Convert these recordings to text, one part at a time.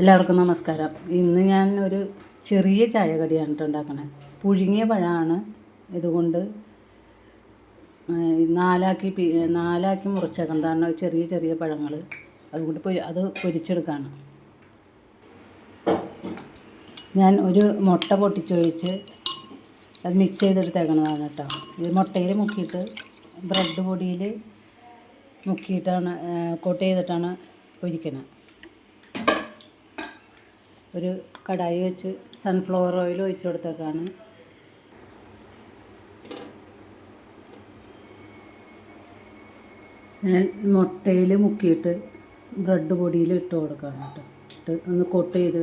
എല്ലാവർക്കും നമസ്കാരം. ഇന്ന് ഞാൻ ഒരു ചെറിയ ചായ കടിയാണ് കേട്ടോ ഉണ്ടാക്കണത് പുഴുങ്ങിയ പഴമാണ്. ഇതുകൊണ്ട് നാലാക്കി പി നാലാക്കി മുറിച്ചേക്കണം. കാരണം ചെറിയ ചെറിയ പഴങ്ങൾ അതുകൊണ്ട് അത് പൊരിച്ചെടുക്കാണ്. ഞാൻ ഒരു മുട്ട പൊട്ടിച്ചൊഴിച്ച് അത് മിക്സ് ചെയ്തെടുത്തേക്കണതാണ് കേട്ടോ. ഇത് മുട്ടയിൽ മുക്കിയിട്ട് ബ്രെഡ് പൊടിയിൽ മുക്കിയിട്ടാണ് കോട്ട് ചെയ്തിട്ടാണ് പൊരിക്കണത് ഒരു കടായി വെച്ച് സൺഫ്ലവർ ഓയിൽ ഒഴിച്ച് കൊടുത്തേക്കാണ്. ഞാൻ മുട്ടയിൽ മുക്കിയിട്ട് ബ്രെഡ് പൊടിയിൽ ഇട്ട് കൊടുക്കുകയാണ് കേട്ടോ. ഇട്ട് ഒന്ന് കൊട്ട് ചെയ്ത്.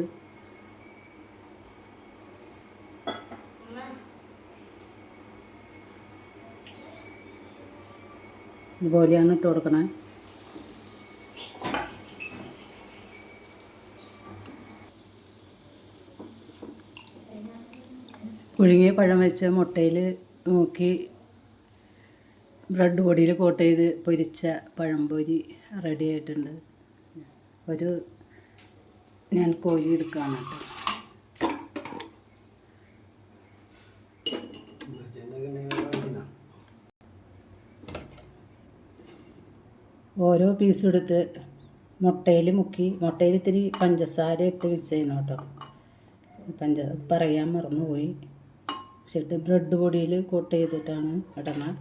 ഇതുപോലെയാണ് ഇട്ട് കൊടുക്കണേ. പുഴുങ്ങിയ പഴം വെച്ച് മുട്ടയിൽ മുക്കി ബ്രെഡ് പൊടിയിൽ കോട്ട് ചെയ്ത് പൊരിച്ച പഴംപൊരി റെഡി ആയിട്ടുണ്ട്. ഒരു ഞാൻ കോഴി എടുക്കുകയാണ് കേട്ടോ. ഓരോ പീസ് എടുത്ത് മുട്ടയിൽ മുക്കി മുട്ടയിൽ ഇത്തിരി പഞ്ചസാര ഇട്ട് മിക്സ് ചെയ്യണം കേട്ടോ. പഞ്ച പറയാൻ മറന്നുപോയി. വെച്ചിട്ട് ബ്രെഡ് പൊടിയിൽ കോട്ട് ചെയ്തിട്ടാണ് ഇടണം.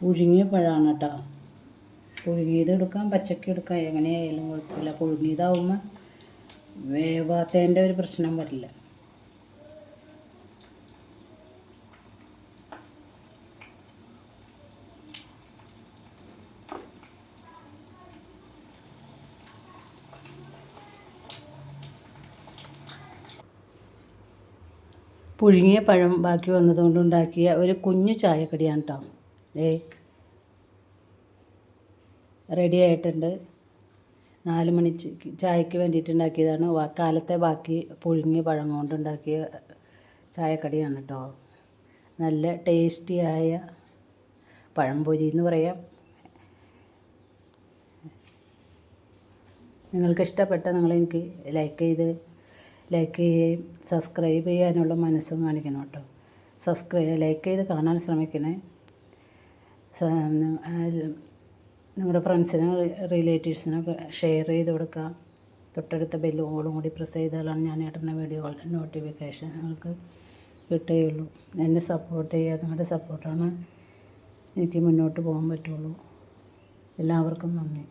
പുഴുങ്ങിയ പഴമാണ് കേട്ടോ. പുഴുങ്ങിയത് എടുക്കാം പച്ചക്ക് എടുക്കാം എങ്ങനെയായാലും കുഴപ്പമില്ല. പുഴുങ്ങിയതാവുമ്പോൾ വേവാത്തതിന്റെ ഒരു പ്രശ്നം വരില്ല. പുഴുങ്ങിയ പഴം ബാക്കി വന്നതുകൊണ്ട് ഉണ്ടാക്കിയ ഒരു കുഞ്ഞു ചായക്കടിയാണ് കേട്ടോ ഏ റെഡി ആയിട്ടുണ്ട്. നാല് മണി ചായക്ക് വേണ്ടിയിട്ട് ഉണ്ടാക്കിയതാണ്. കാലത്തെ ബാക്കി പുഴുങ്ങിയ പഴം കൊണ്ട് ഉണ്ടാക്കിയ ചായക്കടിയാണ് കേട്ടോ നല്ല ടേസ്റ്റിയായ പഴംപൊരി എന്ന് പറയാം. നിങ്ങൾക്ക് ഇഷ്ടപ്പെട്ട നിങ്ങൾ എനിക്ക് ലൈക്ക് ചെയ്ത് ലൈക്ക് ചെയ്യുകയും സബ്സ്ക്രൈബ് ചെയ്യാനുള്ള മനസ്സും കാണിക്കണം കേട്ടോ. സബ്സ്ക്രൈബ് ലൈക്ക് ചെയ്ത് കാണാൻ ശ്രമിക്കണേ. നിങ്ങളുടെ ഫ്രണ്ട്സിനും റിലേറ്റീവ്സിനൊക്കെ ഷെയർ ചെയ്ത് കൊടുക്കുക. തൊട്ടടുത്ത ബെല്ലുകളും കൂടി പ്രസ് ചെയ്താലാണ് ഞാൻ ഇടുന്ന വീഡിയോകളുടെ നോട്ടിഫിക്കേഷൻ നിങ്ങൾക്ക് കിട്ടുകയുള്ളൂ. എന്നെ സപ്പോർട്ട് ചെയ്യുക നിങ്ങളുടെ സപ്പോർട്ടാണ് എനിക്ക് മുന്നോട്ട് പോകാൻ പറ്റുള്ളൂ. എല്ലാവർക്കും നന്ദി.